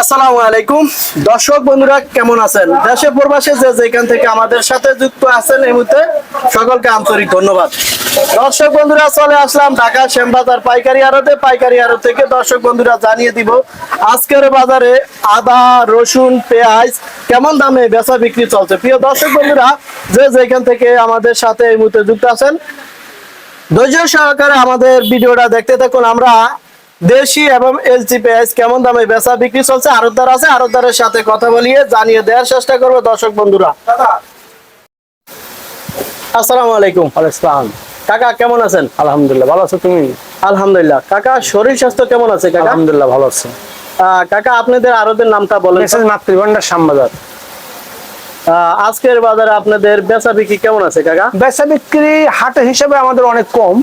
আসসালামু আলাইকুম। দর্শক বন্ধুরা, কেমন আছেন? দেশে প্রবাসে যে যেখান থেকে আমাদের সাথে যুক্ত আছেন এই মুহূর্তে, সকলকে আন্তরিক ধন্যবাদ। দর্শক বন্ধুরা, চলে আসলাম ঢাকা শ্যামবাজার পাইকারি আড়তে। পাইকারি আড়ত থেকে দর্শক বন্ধুরা জানিয়ে দিব, আজকের বাজারে আদা, রসুন, পেঁয়াজ কেমন দামে বেচা বিক্রি চলছে? প্রিয় দর্শক বন্ধুরা, যে যেখান থেকে আমাদের সাথে এই মুহূর্তে যুক্ত আছেন, ধৈর্য সহকারে আমাদের ভিডিওটা দেখতে থাকুন। আমরা দেশি এবং এলসি পেঁয়াজ কেমন দামে বেচা বিক্রি চলছে? আরতদার আছে আরতদারের সাথে কথা বলিয়ে জানিয়ে দেওয়ার চেষ্টা করব দর্শক বন্ধুরা। আসসালামু আলাইকুম। আসসালাম। কাকা কেমন আছেন? আলহামদুলিল্লাহ ভালো আছো তুমি? আলহামদুলিল্লাহ। কাকা শরীর স্বাস্থ্য কেমন আছে কাকা? আলহামদুলিল্লাহ ভালো আছো। আহ, কাকা আপনাদের আরতের নামটা বলেন মাতৃভান্ডার শ্যামবাজার। আহ, আজকের বাজারে আপনাদের বেচা বিক্রি কেমন আছে কাকা? বেচা বিক্রি হাটে হিসেবে আমাদের অনেক কম।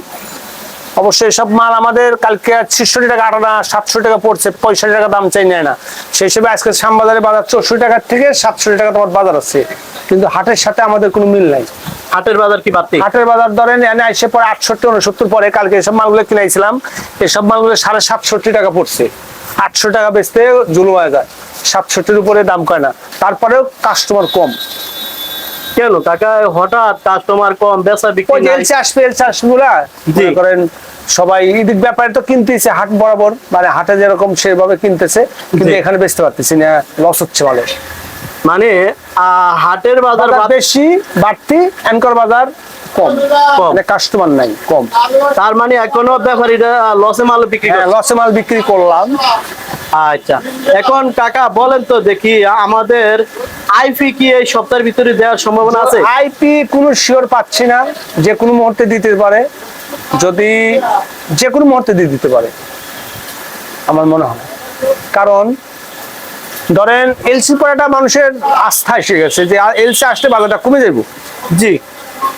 অবশ্যই সব মাল আমাদের কালকে ছিষট্টি টাকা আটানা সাতশো টাকা পড়ছে পঁয়ষট্টি টাকা দাম চাই নেয় না। সেই হিসেবে আজকে শ্যামবাজারে বাজার চৌষট্টি টাকার থেকে সাতষট্টি টাকা তোমার বাজার আছে। কিন্তু হাটের সাথে আমাদের কোনো মিল নাই। হাটের বাজার কি বাড়তি? হাটের বাজার ধরেন এনে এসে পরে আটষট্টি উনসত্তর পরে কালকে এসব মালগুলো কিনাইছিলাম এসব মালগুলো সাড়ে সাতষট্টি টাকা পড়ছে। আটশো টাকা বেচতে জুলু হয়ে যায়। সাতষট্টির উপরে দাম কয় না। তারপরেও কাস্টমার কম। কেন কাকা হঠাৎ কাস্টমার কম বেচা বিক্রি নাই? এলসি আসবে এলসি। করেন সবাই ইদিক ব্যাপারে তো কিনতেছে হাট বরাবর মানে হাটে যেরকম সেভাবে কিনতেছে কিন্তু এখানে বেচতে পারতেছি না লস হচ্ছে ভালো মানে আহ, হাটের বাজার বাজার বেশি বাড়তি অ্যাঙ্কর বাজার কম। মানে কাস্টমার নাই কম। তার মানে এখনও ব্যাপারীরা লসে মাল বিক্রি হ্যাঁ করে লসে মাল বিক্রি করলাম। আচ্ছা। এখন কাকা বলেন তো দেখি আমাদের আইপি কি এই সপ্তাহের ভিতরে দেওয়ার সম্ভাবনা আছে? আইপি কোনো শিওর পাচ্ছি না যে কোনো মুহূর্তে দিতে পারে। যদি যে কোনো মুহূর্তে দিয়ে দিতে পারে আমার মনে হয়। কারণ ধরেন এলসি পড়াটা মানুষের আস্থা এসে গেছে যে এলসি আসলে বাজারটা কমে যাব জি।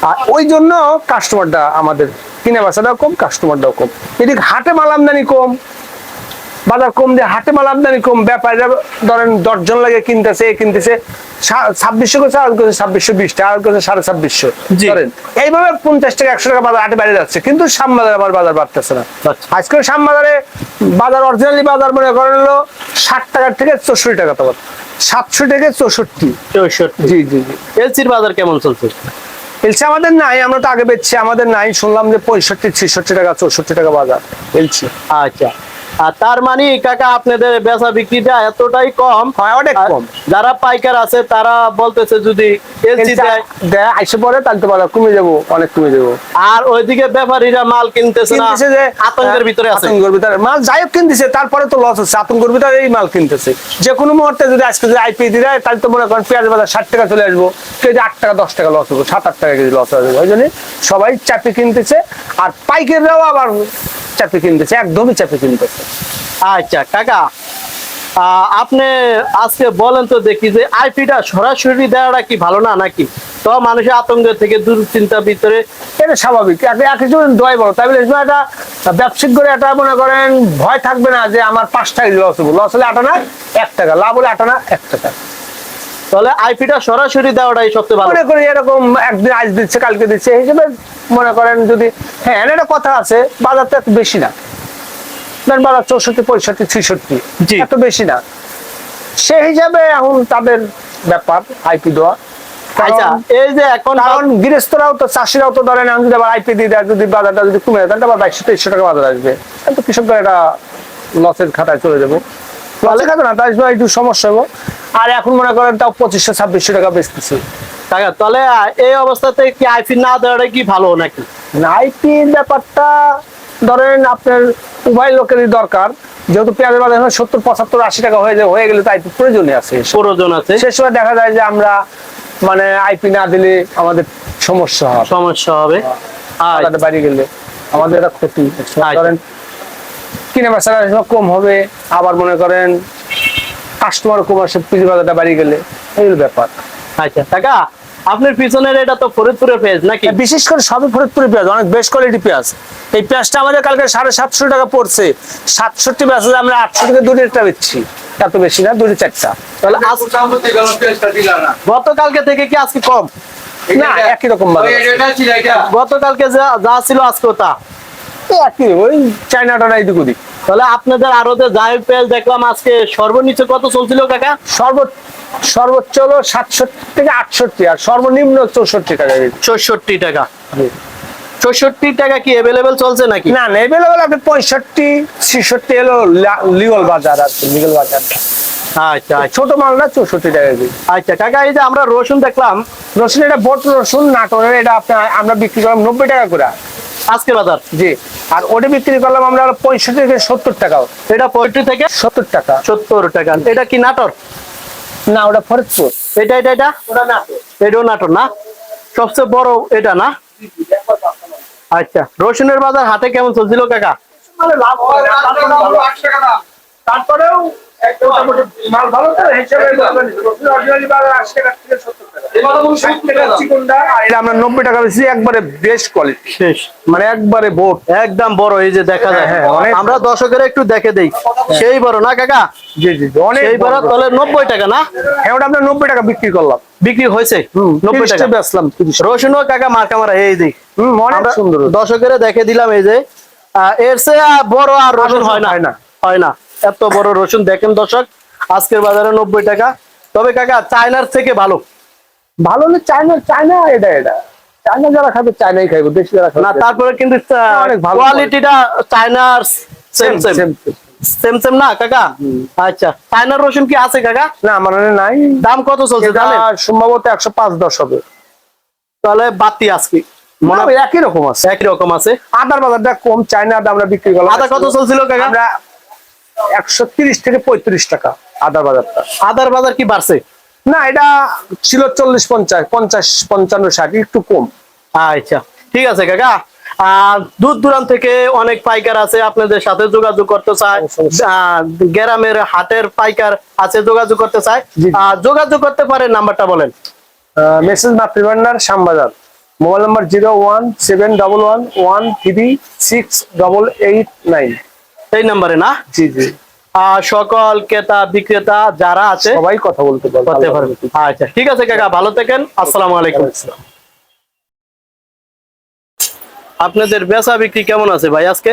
আর ওই জন্য কাস্টমারটা আমাদের কিনে বেচাটাও কম কাস্টমারটাও কম। এদিকে হাটে মাল আমদানি কম বাজার কম দিয়ে হাটে মাল আমদানি কম ব্যাপারীরা ধরেন দশজন লাগে কিনতেছে কিনতেছে ছাব্বিশশো করছে আর করছে ছাব্বিশশো বিশ টাকা আর করছে সাড়ে ছাব্বিশশো। ধরেন এইভাবে পঞ্চাশ টাকা একশো টাকা বাজার হাটে বেড়ে যাচ্ছে কিন্তু শ্যামবাজারে আবার বাজার বাড়তেছে না। আচ্ছা। আজকে শ্যামবাজারে বাজার অরিজিনালি বাজার মনে করেন হলো ষাট টাকার থেকে চৌষট্টি টাকা তোমার সাতশো থেকে চৌষট্টি। চৌষট্টি। জি জি জি। এলসির বাজার কেমন চলছে? এলসি আমাদের নাই, আমরা তো আগে বেচছি, আমাদের নাই। শুনলাম যে পঁয়ষট্টি, ছেষট্টি টাকা, চৌষট্টি টাকা বাজার এলছি আচ্ছা। আর তার মানে কাকা আপনাদের বেচা বিক্রিটা এতটাই কম। হয় অনেক কম। যারা পাইকার আছে তারা বলতেছে যদি এলসি দেয়। দেয় আইসে পরে তাহলে তো কমে যাব অনেক কমে যাব। আর ওইদিকে ব্যাপারীরা মাল কিনতেছে না যে আতঙ্কের ভিতরে আছে। আতঙ্কের ভিতরে। মাল যাই হোক কিনতেছে তারপরে তো লস হচ্ছে আতঙ্কের ভিতরে এই মাল কিনতেছে। যে কোনো মুহূর্তে যদি আজকে যদি আইপি দিয়ে দেয় তাহলে তো মনে করেন পেঁয়াজ বাজার ষাট টাকা চলে আসব কেজি আট টাকা দশ টাকা লস হব সাত আট টাকা কেজি লস হয়ে যাবে ওই জন্য সবাই চাপি কিনতেছে। আর পাইকাররাও আবার চাপি কিনতেছে একদমই চাপি কিনতেছে। আচ্ছা কাকা আপনি আজকে বলেন তো দেখি যে আইপিটা সরাসরি দেওয়াটা কি ভালো না নাকি? তো মানুষের আতঙ্ক থেকে দুশ্চিন্তার ভিতরে এটা স্বাভাবিক। এক- এক একজন দয় বড় তাই বলে একটা ব্যবসায়িক করে একটা মনে করেন ভয় থাকবে না যে আমার পাঁচ টাকা লস হব। লস হলে আটানা এক টাকা। লাভ হলে আটানা এক টাকা। তাহলে আইপিটা সরাসরি দেওয়াটাই সবচেয়ে ভালো। মনে করি এরকম একদিন আজ দিচ্ছে কালকে দিচ্ছে। এই হিসেবে মনে করেন যদি হ্যাঁ কথা আছে বেশি না। চৌষট্টি পঁয়ষট্টি ছিষট্টি। এত বেশি না। সেই হিসাবে এখন তাদের ব্যাপার আইপি দেওয়া। আচ্ছা। এই যে এখন কারণ গৃহস্থরাও তো চাষিরাও তো ধরেন এখন যদি আবার আইপি দিয়ে দেয় যদি বাজারটা যদি কমে যায় তাহলে আবার বাইশশো তেইশশো টাকা বাজার আসবে। তাহলে কৃষকরা এটা লসের খাতায় চলে যাব। লসের খাতা না তাই একটু সমস্যা হব আর এখন মনে করেন তাও পঁচিশশো ছাব্বিশশো টাকা বেচতেছি। তাহলে এই অবস্থাতে কি আইপি না দেওয়াটা কি ভালো নাকি? আইপির ব্যাপারটা ধরেন আপনার উভয় লোকেরই দরকার যেহেতু পেঁয়াজের বাজার এখন সত্তর পঁচাত্তর আশি টাকা হয়ে যায় হয়ে গেলে তো আইপি প্রয়োজনে আছে প্রয়োজন আছে। সে সময় দেখা যায় যে আমরা মানে আইপি না দিলে আমাদের সমস্যা হয় সমস্যা হবে। আচ্ছা, বাজারটা বাড়ি গেলে আমাদের এটা ক্ষতি। আচ্ছা। ধরেন কিনে বেচারা কম হবে আবার মনে করেন কাস্টমার কম আসে পিজি বাজারটা বাড়ি গেলে এই ব্যাপার। আচ্ছা কাকা আপনার পিছনের এটা তো ফরিদপুরের পেজ নাকি? বিশেষ করে সবই ফরিদপুরের পেঁয়াজ অনেক বেস্ট কোয়ালিটি পেঁয়াজ। এই পেঁয়াজটা আমাদের কালকে সাড়ে সাতশো টাকা পড়ছে। সাতষট্টি পেঁয়াজ আমরা আটশো টাকা দুটো একটা বেচছি এত বেশি না দুটো চারটা তাহলে গতকালকে থেকে কি আজকে কম? না একই রকম গতকালকে যা যা ছিল আজকে তা একই ওই চাইনাটা নাই দিক। ওদিক তাহলে আপনাদের আরতে যাই পেঁয়াজ দেখলাম আজকে সর্বনিচ্চ কত চলছিল কাকা? সর্বোচ্চ সর্বোচ্চ হলো সাতষট্টি থেকে আটষট্টি আর সর্বনিম্ন চৌষট্টি টাকা চৌষট্টি টাকা। চৌষট্টি টাকা কি অ্যাভেলেবেল চলছে নাকি? না না এভেলেবেল আপনি পঁয়ষট্টি ছেষট্টি হলো লিগল বাজার আর লিগল বাজারটা আচ্ছা আচ্ছা। ছোট চৌষট্টি টাকা আচ্ছা কাকা এই যে আমরা রসুন দেখলাম রসুন এটা বট রসুন নাটোরের এটা আপনার আমরা বিক্রি করলাম নব্বই টাকা করে। আজকে বাজার? জি আর ওটা বিক্রি করলাম আমরা পঁয়ষট্টি থেকে সত্তর টাকাও। এটা পঁয়ষট্টি থেকে সত্তর টাকা। সত্তর টাকা। এটা কি নাটর? না ওটা ফরিদপুর। এটা এটা এটা? এটাও নাটোর না? সবচেয়ে বড় এটা না? আচ্ছা রসুনের বাজার হাতে কেমন চলছিল কাকা? তারপরেও মাল ভালো তো হিসেবে রসুন originally আশি টাকা থেকে সত্তর টাকা। ষাট টাকা চিকনটা, আর এটা আমরা নব্বই টাকা বেশি একবারে বেস্ট কোয়ালিটি মানে একবারে বোট একদম বড় এই যে দেখা যায়। হ্যাঁ, আমরা দর্শকের একটু দেখে দেই। সেই বড় না কাকা? জি জি অনেক সেই বড়। তাহলে নব্বই টাকা না? হ্যাঁ ওটা আমরা নব্বই টাকা বিক্রি করলাম। বিক্রি হয়েছে? নব্বই টাকা। বেচলাম তিরিশ কাকা মার্কা মারা এই দিক হুম অনেক সুন্দর। দর্শকের দেখে দিলাম এই যে। এর চেয়ে বড় আর রসুন রসুন হয় না। হয় না। এত বড় রসুন দেখেন দর্শক আজকের বাজারে নব্বই টাকা। তবে কাকা চায়নার থেকে ভালো। ভালো হলে চায়না চায়না এটা এটা। চায়না যারা খাবে চায়নাই খাইবো দেশি যারা না তারপরে কিন্তু কোয়ালিটিটা চায়নার same same same same same না কাকা? আচ্ছা চায়নার রসুন কি আছে কাকা? না আমার নাই। দাম কত চলছে জানেন সম্ভবত একশো পাঁচ দশ হবে। তাহলে বাতি আজকে। মনে মনে হয় একই রকম আছে। একই রকম আছে। আদার বাজারটা কম চায়না আদা আমরা বিক্রি করলাম। আদা কত চলছিল কাকা? আমরা একশো তিরিশ থেকে পঁয়ত্রিশ টাকা আদার বাজারটা। আদার বাজার কি বাড়ছে? না এটা ছিল চল্লিশ পঞ্চাশ পঞ্চাশ পঞ্চান্ন ষাট একটু কম। আচ্ছা ঠিক আছে কাকা। আর দূর দূরান্ত থেকে অনেক পাইকার আছে আপনাদের সাথে যোগাযোগ করতে চায়। গ্রামের হাটের পাইকার আছে যোগাযোগ করতে চায়। আর যোগাযোগ করতে পারেন নাম্বারটা বলেন। Message Matribhandar Shyambazar. Mobile number zero one seven double one one three six double eight nine. এই নাম্বারে না? জি জি। সকল ক্রেতা বিক্রেতা যারা আছে সবাই কথা বলতে পারবে আচ্ছা ঠিক আছে কাকা ভালো থাকেন। আসসালামু আলাইকুম। আপনাদের বেচা বিক্রি কেমন আছে ভাই আজকে?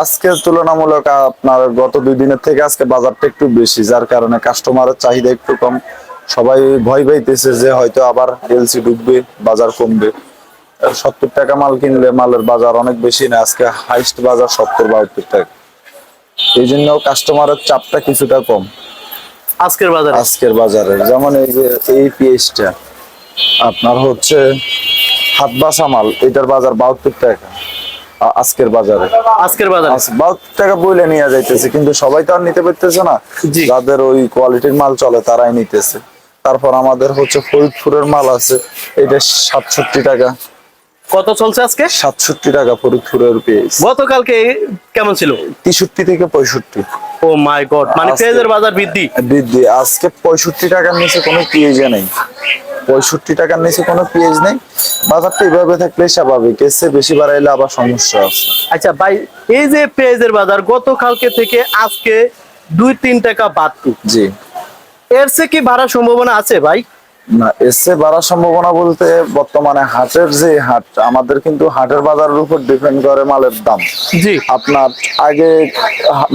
আজকে তুলনামূলক আপনার গত দুই দিনের থেকে আজকে বাজারটা একটু বেশি যার কারণে কাস্টমারের চাহিদা একটু কম। সবাই ভয় পাইতেছে যে হয়তো আবার এলসি ঢুকবে বাজার কমবে। সত্তর টাকা মাল কিনলে মালের বাজার অনেক বেশি না আজকে হাইস্ট বাজার সত্তর বাহাত্তর টাকা। এই জন্য কাস্টমারের চাপটা কিছুটা কম। আজকের বাজারে? আজকের বাজারে। যেমন এই যে এই পিএইচটা আপনার হচ্ছে হাত বাসা মাল এটার বাজার বাহাত্তর টাকা। আজকের বাজারে। আজকের বাজারে? বাহাত্তর টাকা বইলে নিয়ে যাইতেছে কিন্তু সবাই তো আর নিতে পারতেছে না। যাদের ওই কোয়ালিটির মাল চলে তারাই নিতেছে। তারপর আমাদের হচ্ছে ফরিদপুরের মাল আছে এটা সাতষট্টি টাকা। কত চলছে আজকে? সাতষট্টি টাকা ফরিদপুরের পেঁয়াজ গতকালকে কেমন ছিল? তেষট্টি থেকে পঁয়ষট্টি। ও মাই গড মানে পেঁয়াজের বাজার বৃদ্ধি। বৃদ্ধি। আজকে পঁয়ষট্টি টাকার নিচে কোনো পেঁয়াজে নেই। পঁয়ষট্টি টাকার নিচে কোনো পেঁয়াজ নেই। বাজারটা এইভাবে থাকলে স্বাভাবিক। চেয়ে বেশি বাড়াইলে আবার সমস্যা আছে। আচ্ছা ভাই এই যে পেঁয়াজের বাজার গতকালকে থেকে আজকে দুই তিন টাকা বাড়তি। জি। এর চেয়ে কি বাড়ার সম্ভাবনা আছে ভাই? না এসে বাড়ার সম্ভাবনা বলতে বর্তমানে হাটের যে হাট আমাদের কিন্তু হাটের বাজারের উপর ডিপেন্ড করে মালের দাম। জি। আপনার আগে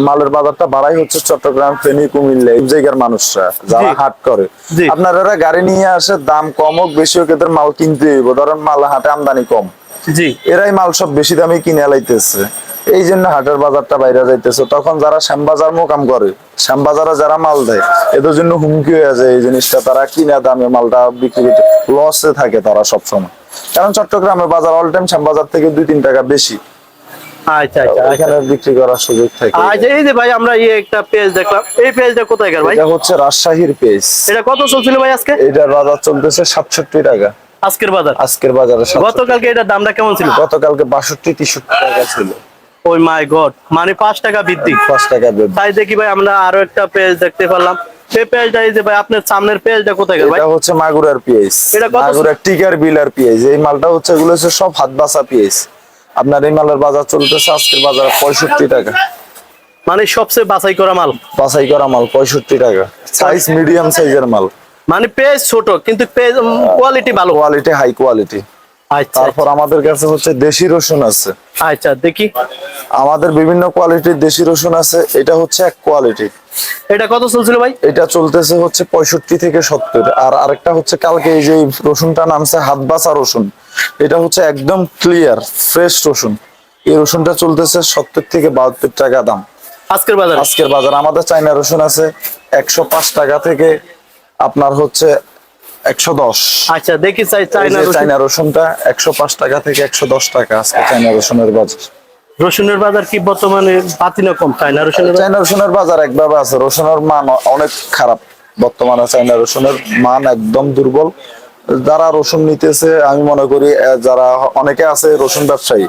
মালের বাজারটা বাড়াই হচ্ছে চট্টগ্রাম ফেনী কুমিল্লা এই জায়গার মানুষরা যারা হাট করে। আপনার এরা গাড়ি নিয়ে আসে দাম কম হোক বেশি হোক এদের মাল কিনতে হইব। ধরেন মাল হাটে আমদানি কম। জি। এরাই মাল সব বেশি দামে কিনে লাইতেছে এই জন্য হাটের বাজারটা বাইরে যাইতেছে। তখন যারা শ্যামবাজার মোকাম করে শ্যামবাজারে যারা মাল দেয় এদের জন্য হুমকি হয়ে যায় এই জিনিসটা। তারা কিনা দামে মালটা বিক্রি করতে লসে থাকে তারা সবসময়। কারণ চট্টগ্রামের বাজার অল টাইম শ্যামবাজার থেকে দুই তিন টাকা বেশি। আচ্ছা আচ্ছা আচ্ছা। এখানে বিক্রি করার সুযোগ থাকে। আচ্ছা এই যে ভাই আমরা এই একটা পেজ দেখলাম। এই পেজটা কোথায় গেল ভাই? এটা হচ্ছে রাজশাহীর পেজ এটা কত চলছিল ভাই আজকে? এটার বাজার চলতেছে সাতষট্টি টাকা। আজকের বাজার? আজকের বাজারে 67 গতকালকে এটার দামটা কেমন ছিল? গতকালকে টাকা ছিল। ওই মাই গড। মানে পাঁচ টাকা বৃদ্ধি। পাঁচ টাকা তাই দেখি ভাই আমরা আরও একটা পেজ দেখতে পারলাম। সেই পেজটা এই যে ভাই আপনার সামনের পেজটা কোথায় গেল ভাই? এটা হচ্ছে মাগুরার পিএস এটা কত- মাগুরার টিকার বিলার পিএস এই মালটা হচ্ছে এগুলো হচ্ছে সব হাত বাসা পিএস আপনার এই মালের বাজার চলতেছে আজকের বাজার পঁয়ষট্টি টাকা। মানে সবচেয়ে বাছাই করা মাল। বাছাই করা মাল পঁয়ষট্টি টাকা। সাইজ মিডিয়াম সাইজের মাল। মানে পেজ ছোট কিন্তু পেজ কোয়ালিটি ভালো। কোয়ালিটি হাই কোয়ালিটি তারপর আমাদের কাছে হচ্ছে দেশি রসুন আছে। আচ্ছা দেখি। আমাদের বিভিন্ন কোয়ালিটির দেশি রসুন আছে এটা হচ্ছে এক কোয়ালিটি। এটা কত চলছিল ভাই? এটা চলতেছে হচ্ছে পঁয়ষট্টি থেকে সত্তর আর আরেকটা হচ্ছে কালকে এই যে রসুনটা নামছে হাত বাসা রসুন এটা হচ্ছে একদম ক্লিয়ার ফ্রেশ রসুন। এই রসুনটা চলতেছে সত্তর থেকে বাহাত্তর টাকা দাম। আজকের বাজার? আজকের বাজার আমাদের চাইনা রসুন আছে একশো পাঁচ টাকা থেকে আপনার হচ্ছে একশো দশ আচ্ছা দেখি চাই চাইনা চাইনা রসুনটা একশো পাঁচ টাকা থেকে একশো দশ টাকা আজকে চাইনা রসুনের বাজার রসুনের বাজার কি বর্তমানে বাতি না কম চাইনা রসুনের? চাইনা রসুনের বাজার একভাবে আছে রসুনের মান অনেক খারাপ বর্তমানে চাইনা রসুনের মান একদম দুর্বল যারা রসুন নিতেছে আমি মনে করি যারা অনেকে আছে রসুন ব্যবসায়ী।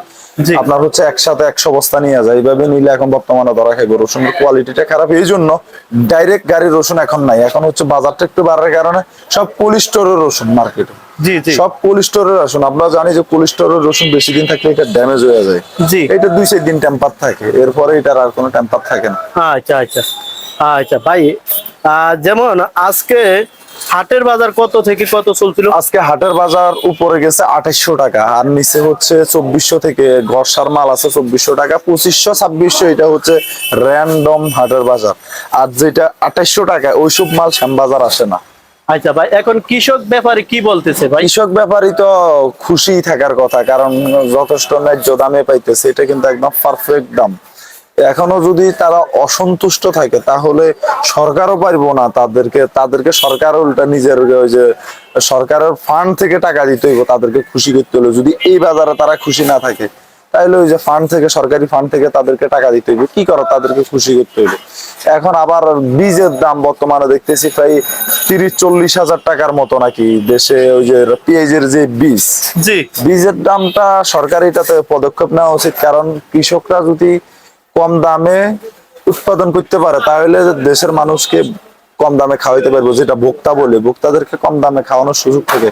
আপনার হচ্ছে একসাথে একশো বস্তা নিয়ে যায়। এইভাবে নিলে এখন বর্তমানে ধরা খাইবে রসুনের কোয়ালিটিটা খারাপ। এই জন্য ডাইরেক্ট গাড়ির রসুন এখন নাই। এখন হচ্ছে বাজারটা একটু বাড়ার কারণে সব কোলিস্টোরের রসুন মার্কেটে জি জি। সব কোলিস্টোরের রসুন। আমরা জানি যে কোলিস্টোরের রসুন বেশি দিন থাকলে এটা ড্যামেজ হয়ে যায়। জি। এটা দুই চার দিন টেম্পার থাকে। এরপরে এটার আর কোনো টেম্পার থাকে না। আচ্ছা আচ্ছা। আচ্ছা ভাই যেমন আজকে হাটের বাজার কত থেকে কত চলছিল? আজকে হাটের বাজার উপরে গেছে আঠাইশশো টাকা আর নিচে হচ্ছে চব্বিশশো থেকে ঘরসার মাল আছে চব্বিশশো টাকা পঁচিশশো ছাব্বিশশো এটা হচ্ছে র্যান্ডম হাটের বাজার। আর যেটা আঠাইশশো টাকা ওইসব মাল শ্যামবাজার আসে না। আচ্ছা ভাই এখন কৃষক ব্যাপারে কি বলতেছে ভাই? কৃষক ব্যাপারই তো খুশি থাকার কথা কারণ যথেষ্ট ন্যায্য দামে পাইতেছে এটা কিন্তু একদম পারফেক্ট দাম। এখনও যদি তারা অসন্তুষ্ট থাকে তাহলে সরকারও পারব না তাদেরকে তাদেরকে সরকার উল্টা নিজের ওই যে সরকারের ফান্ড থেকে টাকা দিতে হইব তাদেরকে খুশি করতে হলে। যদি এই বাজারে তারা খুশি না থাকে তাহলে ওই যে ফান্ড থেকে সরকারি ফান্ড থেকে তাদেরকে টাকা দিতে হইবে। কি করো তাদেরকে খুশি করতে হইবে? এখন আবার বীজের দাম বর্তমানে দেখতেছি প্রায় তিরিশ চল্লিশ হাজার টাকার মতো নাকি দেশে ওই যে পেঁয়াজের যে বীজ। বীজের দামটা সরকার এটাতে পদক্ষেপ নেওয়া উচিত কারণ কৃষকরা যদি কম দামে উৎপাদন করতে পারে তাহলে দেশের মানুষকে কম দামে খাওয়াইতে পারব যেটা ভোক্তা বলে। ভোক্তাদেরকে কম দামে খাওয়ানোর সুযোগ থাকে।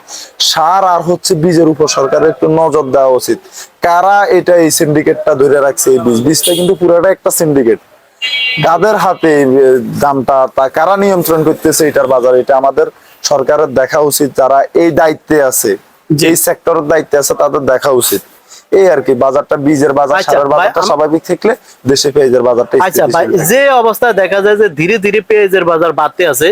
সার আর হচ্ছে বীজের উপর সরকারের একটু নজর দেওয়া উচিত। কারা এটা এই সিন্ডিকেটটা ধরে রাখছে এই বীজ? বীজটা কিন্তু পুরোটা একটা সিন্ডিকেট কাদের হাতে দামটা তা কারা নিয়ন্ত্রণ করতেছে এটার বাজার? এটা আমাদের সরকারের দেখা উচিত যারা এই দায়িত্বে আছে যে সেক্টরের দায়িত্বে আছে তাদের দেখা উচিত। এই আর কি বাজারটা বীজের বাজার আচ্ছা, সারের বাজারটা স্বাভাবিক থাকলে দেশে পেঁয়াজের বাজারটা আচ্ছা ভাই যে অবস্থায় দেখা যায় যে ধীরে ধীরে পেঁয়াজের বাজার বাড়তে আছে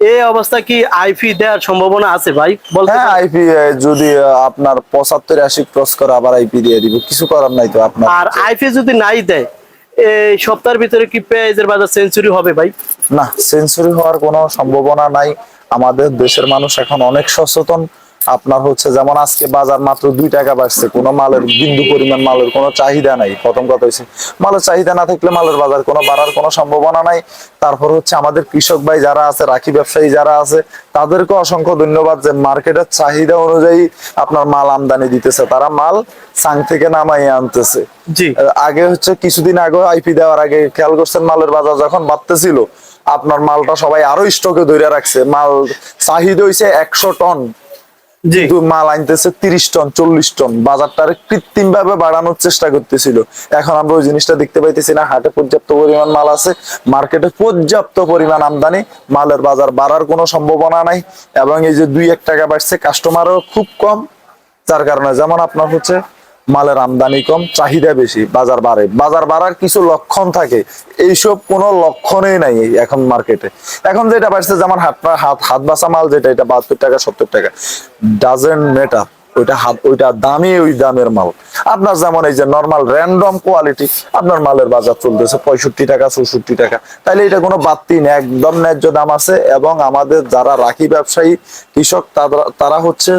এই অবস্থা কি আইফি দেওয়ার সম্ভাবনা আছে ভাই? বলতে হ্যাঁ আইপি যদি আপনার পঁচাত্তর আশি ক্রস করে আবার আইপি দিয়ে দিব কিছু করার নাই তো আপনার আর আইফি যদি নাই দেয় এই সপ্তাহের ভিতরে কি পেঁয়াজের বাজার সেঞ্চুরি হবে ভাই? না সেঞ্চুরি হওয়ার কোনো সম্ভাবনা নাই। আমাদের দেশের মানুষ এখন অনেক সচেতন আপনার হচ্ছে যেমন আজকে বাজার মাত্র দুই টাকা বাড়ছে কোনো মালের বিন্দু পরিমাণ মালের কোনো চাহিদা নাই। প্রথম কথা হয়েছে মালের চাহিদা না থাকলে মালের বাজার কোনো বাড়ার কোনো সম্ভাবনা নাই। তারপর হচ্ছে আমাদের কৃষক ভাই যারা আছে রাখি ব্যবসায়ী যারা আছে তাদেরকে অসংখ্য ধন্যবাদ যে মার্কেটের চাহিদা অনুযায়ী আপনার মাল আমদানি দিতেছে। তারা মাল সাং থেকে নামাইয়ে আনতেছে। জি। আগে হচ্ছে কিছুদিন আগে আইপি দেওয়ার আগে খেয়াল করছেন মালের বাজার যখন বাড়তেছিল আপনার মালটা সবাই আরও স্টকে ধরে রাখছে। মাল চাহিদা হইছে একশো টন। মাল আনতেছে তিরিশ টন, চল্লিশ টন। বাজারটা কৃত্রিম ভাবে বাড়ানোর চেষ্টা করতেছিল। এখন আমরা ওই জিনিসটা দেখতে পাইতেছি না, হাটে পর্যাপ্ত পরিমাণ মাল আছে, মার্কেটে পর্যাপ্ত পরিমাণ আমদানি, মালের বাজার বাড়ার কোনো সম্ভাবনা নাই, এবং এই যে দুই এক টাকা বাড়ছে কাস্টমারও খুব কম, যার কারণে যেমন আপনার হচ্ছে মালের আমদানি কম, চাহিদা বেশি, বাজার বাড়ে। বাজার বাড়ার কিছু লক্ষণ থাকে, এইসব কোনো লক্ষণই নাই এখন মার্কেটে এখন যেটা বাড়ছে যেমন হাত হাত হাত বাসা মাল যেটা, এটা বাহাত্তর টাকা, সত্তর টাকা। ডাজেন্ট মেটার ওইটা হাত ওইটা দামি, ওই দামের মাল। আপনার যেমন এই যে নর্মাল র্যান্ডম কোয়ালিটি আপনার মালের বাজার চলতেছে পঁয়ষট্টি টাকা, চৌষট্টি টাকা। তাইলে এটা কোনো বাড়তি নেই একদম ন্যায্য দাম আছে এবং আমাদের যারা রাখি ব্যবসায়ী, কৃষক, তারা হচ্ছে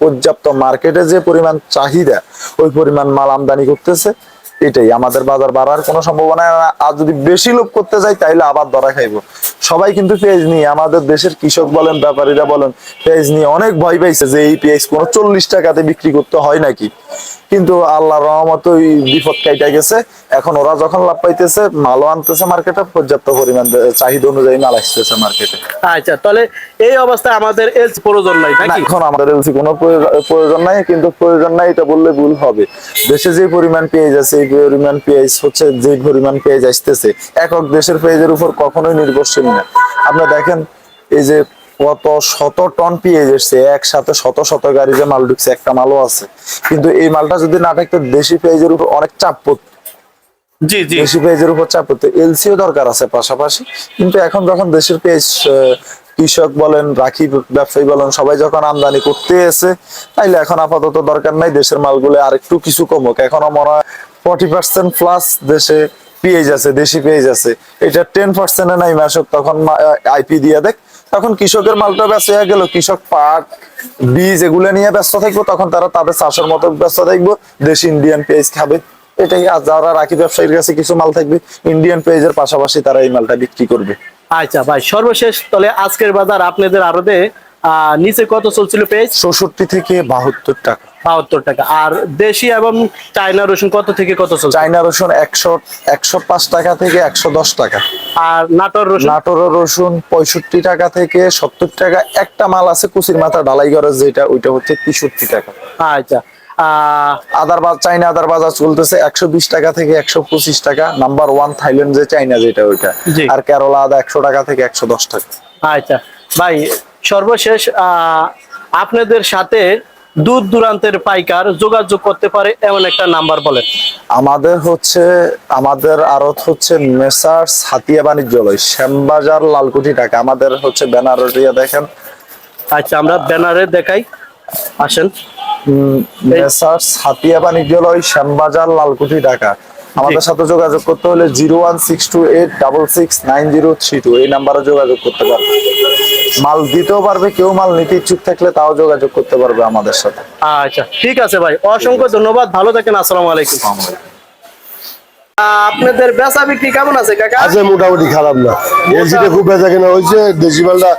পর্যাপ্ত মার্কেটে যে পরিমাণ চাহিদা, ওই পরিমাণ মাল আমদানি করতেছে। এটাই আমাদের বাজার বাড়ার কোনো সম্ভাবনা আর যদি বেশি লোভ করতে যাই তাইলে আবার ধরা খাইবো। সবাই কিন্তু পেঁয়াজ নিয়ে আমাদের দেশের কৃষক বলেন ব্যাপারীরা বলেন পেঁয়াজ নিয়ে অনেক ভয় পাইছে যে এই পেঁয়াজ কোনো চল্লিশ টাকাতে বিক্রি করতে হয় নাকি। কিন্তু আল্লাহ রহমত ওই বিপদ কাইটা গেছে। এখন ওরা যখন লাভ পাইতেছে মালও আনতেছে মার্কেটে পর্যাপ্ত পরিমাণ চাহিদা অনুযায়ী মাল আসতেছে মার্কেটে আচ্ছা তাহলে এই অবস্থায় আমাদের এলস প্রয়োজন নাই নাকি? এখন আমাদের এলসি কোনো প্রয়োজন- প্রয়োজন নাই কিন্তু প্রয়োজন নাই এটা বললে ভুল হবে। দেশে যে পরিমাণ পেঁয়াজ আছে পরিমাণ পেঁয়াজ হচ্ছে যে পরিমাণ পেঁয়াজ আসতেছে একক দেশের পেঁয়াজের উপর কখনোই নির্ভরশীল না। আপনি দেখেন এই যে কত শত টন পেঁয়াজ এসছে একসাথে শত শত গাড়ি যে মাল ঢুকছে একটা মালও আছে। কিন্তু এই মালটা যদি না থাকতো দেশি পেঁয়াজের উপর অনেক চাপ পড়তো। জি জি। দেশি পেঁয়াজের উপর চাপ পড়তো। এলসিও দরকার আছে পাশাপাশি। কিন্তু এখন যখন দেশের পেঁয়াজ কৃষক বলেন রাখি ব্যবসায়ী বলেন সবাই যখন আমদানি করতে এসে তাইলে এখন আপাতত দরকার নাই দেশের মালগুলো আর একটু কিছু কমুক। এখনও মনে হয় ফর্টি পার্সেন্ট প্লাস দেশে পেঁয়াজ আছে, দেশি পেঁয়াজ আছে। এটা টেন পার্সেন্টে নাই তখন আইপি দিয়ে দেখ। তখন কৃষকের মালটা ব্যস্ত হয়ে গেল, কৃষক পাট, বীজ এগুলো নিয়ে ব্যস্ত থাকব, তখন তারা তাদের চাষের মতো ব্যস্ত থাকব, দেশি ইন্ডিয়ান পেঁয়াজ খাবে। এটাই আর যারা রাখি ব্যবসায়ীর কাছে কিছু মাল থাকবে ইন্ডিয়ান পেঁয়াজের পাশাপাশি তারা এই মালটা বিক্রি করবে। আচ্ছা ভাই, সর্বশেষ, তাহলে আজকের বাজার আপনাদের আরদে নিচে কত চলছিল পেজ চৌষট্টি থেকে বাহাত্তর টাকা। বাহাত্তর টাকা। আর দেশি এবং চায়না রসুন কত থেকে কত চলছে? চাইনা রসুন একশো একশো পাঁচ টাকা থেকে একশো দশ টাকা। আর নাটোর রসুন? নাটোর রসুন পঁয়ষট্টি টাকা থেকে সত্তর টাকা। একটা মাল আছে কুচির মাথা ঢালাই যেটা ওইটা হচ্ছে তেষট্টি টাকা। আচ্ছা। আদার বাজার চাইনা আদার বাজার চলতেছে একশো বিশ টাকা থেকে একশো পঁচিশ টাকা। নাম্বার ওয়ান থাইল্যান্ড যে চাইনা যেটা ওইটা। আর কেরলা আদা একশো টাকা থেকে একশো দশ টাকা। আচ্ছা। ভাই সর্বশেষ আপনাদের সাথে দূর দূরান্তের পাইকার যোগাযোগ করতে পারে এমন একটা নাম্বার বলেন। আমাদের হচ্ছে আমাদের আড়ত হচ্ছে মেসার্স হাতিয়া বাণিজ্যালয় শ্যামবাজার লালকুঠি টাকা আমাদের হচ্ছে ব্যানার দেখেন। আচ্ছা আমরা ব্যানারে দেখাই। আসেন। মেসার্স হাতিয়া বাণিজ্যালয় শ্যামবাজার লালকুঠি ঢাকা। আমাদের সাথে যোগাযোগ করতে হলে zero one six two eight double six nine zero three two এই নাম্বারে যোগাযোগ করতে পারবে। মাল দিতেও পারবে কেউ মাল নিতে ইচ্ছুক থাকলে তাও যোগাযোগ করতে পারবে আমাদের সাথে। আচ্ছা ঠিক আছে ভাই। অসংখ্য ধন্যবাদ। ভালো থাকেন আসসালামু আলাইকুম। আপনাদের বেচা বিক্রি কেমন আছে কাকা? আছে মোটামুটি খারাপ না। এলসিতে খুব বেচা কেনা হয়েছে দেশি মালটা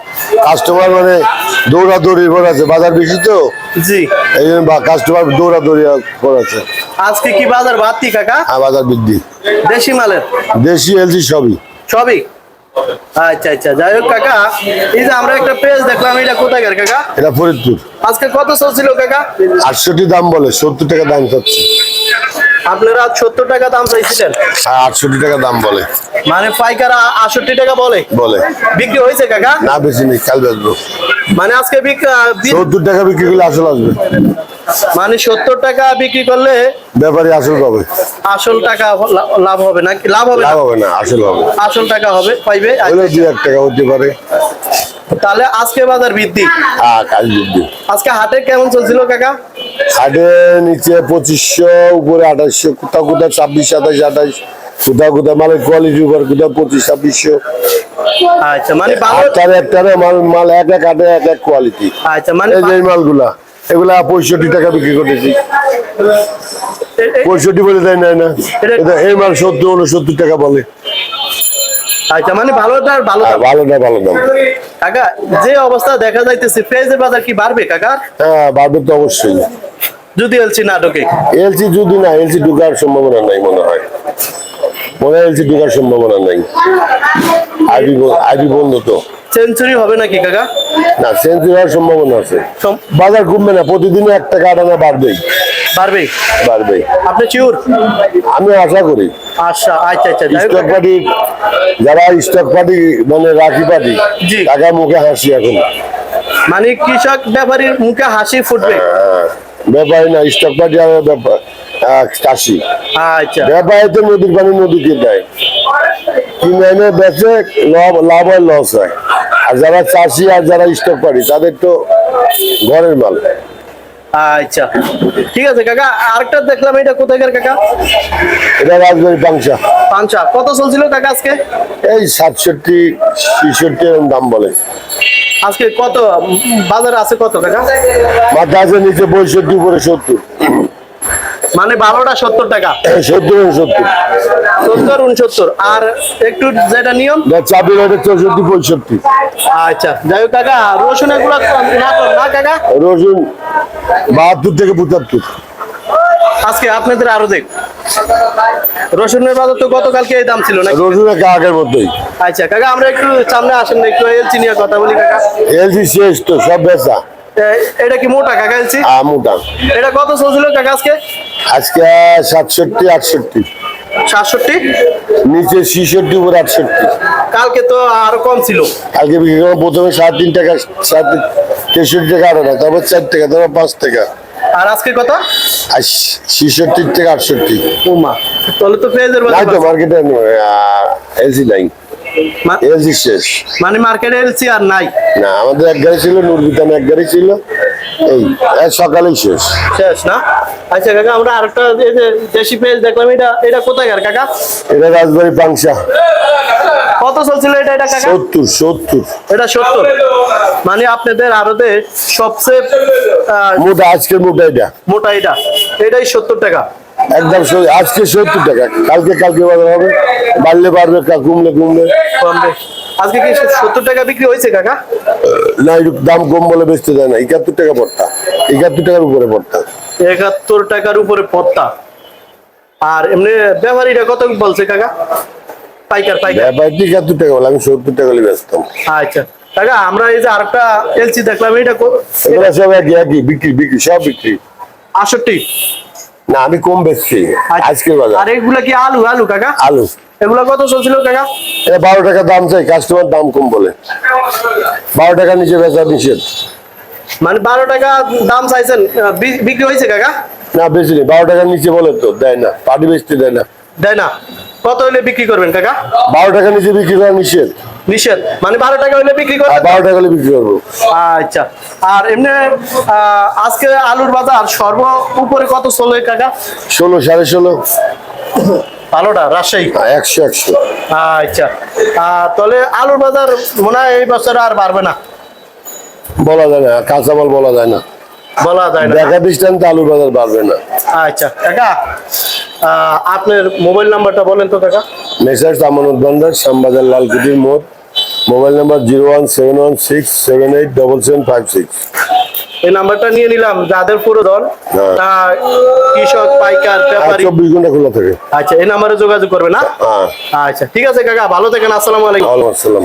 কাস্টমার মানে দৌড়াদৌড়ি আছে। বাজার বেশি তো? জি। এই জন্য কাস্টমার দৌড়াদৌড়ি করেছে আজকে কি বাজার বাড়তি কাকা? আর বাজার বৃদ্ধি। দেশি মালের? দেশি এলসি সবই। সবই? আচ্ছা আচ্ছা। যাই হোক কাকা এই যে আমরা একটা পেজ দেখলাম এটা কোথায় কাকা? এটা ফরিদপুর। আজকে কত চলছিল কাকা? আটষট্টি দাম বলে সত্তর টাকা দাম চাচ্ছে। আপনারা সত্তর টাকা দাম চাইছিলেন? আর আটষট্টি টাকা দাম বলে। মানে পাইকার আষট্টি টাকা বলে? বলে। বিক্রি হয়েছে কাকা? না বেশি নেই কাল বেচবো। মানে আজকে সত্তর টাকা বিক্রি করলে আসল আসবে। মানে সত্তর টাকা বিক্রি করলে ব্যাপারী আসল পাবে। আসল টাকা লাভ হবে না লাভ হবে লাভ হবে না আসল হবে। আসল টাকা হবে পাইবে? দু এক টাকা হতে পারে। তাহলে আজকে বাজার বৃদ্ধি? হ্যাঁ কাল বৃদ্ধি। আজকে হাটে কেমন চলছিল কাকা? হাটে নিচে পঁচিশশো উপরে আঠাশশো কোথাও কোথাও ছাব্বিশ সাতাশ আঠাশ কোথাও কোথাও মানে কোয়ালিটির উপর কোথাও পঁচিশ ছাব্বিশশো। আচ্ছা মানে একটারে মাল মাল এক এক এক এক কোয়ালিটি আচ্ছা মানে এই মালগুলা এগুলা পঁয়ষট্টি টাকা বিক্রি করতেছি। পঁয়ষট্টি বলে দেয় না না। এটা এই মাল সত্তর উনসত্তর টাকা বলে। আচ্ছা মানে ভালোটা আর ভালো ভালোটা ভালো দাম কাকা যে অবস্থা দেখা যাইতেছে পেঁয়াজের বাজার কি বাড়বে কাকা? হ্যাঁ বাড়বে তো অবশ্যই। যদি এলছি না ঢোকে। এলসি যদি না এলসি ঢুকার সম্ভাবনা নাই মনে হয়। মনে হয় এলসি ঢুকার সম্ভাবনা নাই। আইবি আইবি বন্ধ তো। সেঞ্চুরি হবে নাকি কাকা? না সেঞ্চুরি হওয়ার সম্ভাবনা আছে। বাজার কমবে না প্রতিদিনই এক টাকা আটানা বাড়বেই। বাড়বে বাড়বে আপনি চিউর আমি আশা করি। আচ্ছা আচ্ছা আচ্ছা স্টক পার্টি যারা স্টক পার্টি মানে রাখি পার্টি টাকা মুখে হাসি এখন। মানে কৃষক ব্যাপারীর মুখে হাসি ফুটবে? ব্যাপারী না স্টক পার্টি আর ব্যাপার চাষি। আচ্ছা। ব্যাপারী তো নদীর পানি নদীকে দেয়। কিনে এনে বেচে লাভ লাভ হয় লস হয়। আর যারা চাষি আর যারা স্টক পার্টি তাদের তো ঘরের মাল। আচ্ছা ঠিক আছে কাকা আরেকটা দেখলাম এটা কোথাকার কাকা? এটা রাজবাড়ি পাংশা পাঞ্চা কত চলছিল কাকা আজকে? এই সাতষট্টি ছিষট্টি এরকম দাম বলে। আজকে কত বাজারে আছে কত কাকা? মাথা আছে নিচে পঁয়ষট্টি উপরে সত্তর মানে বারোটা সত্তর টাকা। সত্তর সত্তর। সত্তর উনসত্তর। আর একটু যেটা নিয়ম? চাবি চৌষট্টি পঁয়ষট্টি। আচ্ছা যাই হোক কাকা রসুন এগুলো না না কাকা? রসুন বাহাত্তর থেকে পঁচাত্তর। আজকে আপনাদের আরও দেখ। রসুনের বাজার তো গতকালকে এই দাম ছিল নাকি? রসুন আগের মতোই। আচ্ছা কাকা আমরা একটু সামনে আসেন না একটু এলচি নিয়ে কথা বলি কাকা। এলসি শেষ তো সব বেচা। এটা কি মোটা কাকা এলচি আমুটা এটা কত চলছিল কাকা আজকে? আজকে সাতষট্টি আটষট্টি। সাতষট্টি? নিচে ছিষট্টি উপর আটষট্টি। কালকে তো আরও কম ছিল। করলাম প্রথমে সাড়ে তিন টাকা সাড়ে তেষট্টি টাকা আরও না তারপর চার টাকা তারপর পাঁচ টাকা। আর আজকে কথা আর ছিষট্টি থেকে আটষট্টি। উমা তাহলে তো পেঁয়াজের নাই বাজার। মার্কেটে এলসি মা- এলসি শেষ। মানে মার্কেটে এলসি আর নাই? না আমাদের এক গাড়ি ছিল নুরবিতান এক গাড়ি ছিল। এই সকালেই শেষ। শেষ না? আচ্ছা কাকা আমরা আরেকটা দেশি পেঁয়াজ দেখলাম এটা এটা কোথায় কাকা? এটা রাজবাড়ি পাংশা। কত চলছিল এটা এটা কাকা? সত্তর সত্তর। এটা সত্তর। মানে আপনাদের আরতে সবচেয়ে মোটা আজকের মোটা এটা। মোটা এটা। এটাই সত্তর টাকা। একদম। আজকে সত্তর টাকা। কালকে কালকে বাজার হবে। বাড়লে বাড়বে কমলে কমলে। কমবে। আজকে কি সত্তর টাকা বিক্রি হয়েছে কাকা? না একটু দাম কম বলে বেচতে দেয় না। একাত্তর টাকা পড়তা একাত্তর টাকার উপরে পড়তা একাত্তর টাকার উপরে আর এমনি কত বলছে কাকা? পাইকার পাইকার। একাত্তর টাকা বলে আমি সত্তর টাকা বেচতাম। আচ্ছা। কাকা আমরা এই যে আরেকটা এলসি দেখলাম এটা কো- এগুলো সব একই একই। বিক্রি বিক্রি সব বিক্রি। না আমি কম বেচছি আজকের বাজার। আর এগুলা কি আলু আলু কাকা? আলু। এগুলা কত চলছিল কাকা? এটা বারো টাকা দাম চাই কাস্টমার দাম কম বলে। বারো টাকা নিচে বেচা নিষেধ। মানে বারো টাকা দাম চাইছেন বিক্রি হয়েছে কাকা? না বেশি নেই বারো টাকার নিচে বলে তো দেয় না পাটি বেচতে দেয় না। দেয় না। কত হলে বিক্রি করবেন কাকা? বারো টাকা নিচে বিক্রি করা নিষেধ। নিষেধ? মানে বারো টাকা হলে বিক্রি আর করবেন বারো টাকা হলে বিক্রি করব। আচ্ছা। আর এমনি আজকে আলুর বাজার সর্ব উপরে কত? চলে কাকা ষোলো সাড়ে ষোলো। রাজশাহী? একশো একশো। আচ্ছা। তাহলে আলুর বাজার মনে হয় এই বছর আর বাড়বে না। বলা যায় না বলা যায় না। বলা যায় না। দেখা দৃষ্টান্তে আলুর বাজার বাড়বে না। আচ্ছা কাকা আপনার মোবাইল নাম্বারটা বলেন তো কাকা। মেসার্স আমানত ভান্ডার শ্যামবাজার লালকুটির মোড়। Mobile number zero one seven one six seven eight double seven five six. এই নাম্বারটা নিয়ে নিলাম যাদের পুরো দল কৃষক পাইকার ব্যাপারী। চব্বিশ ঘণ্টা খোলা থাকে। আচ্ছা এই নাম্বারে যোগাযোগ করবে না? হ্যাঁ। আচ্ছা ঠিক আছে কাকা ভালো থাকেন আসসালাম আলাইকুম। আসসালাম।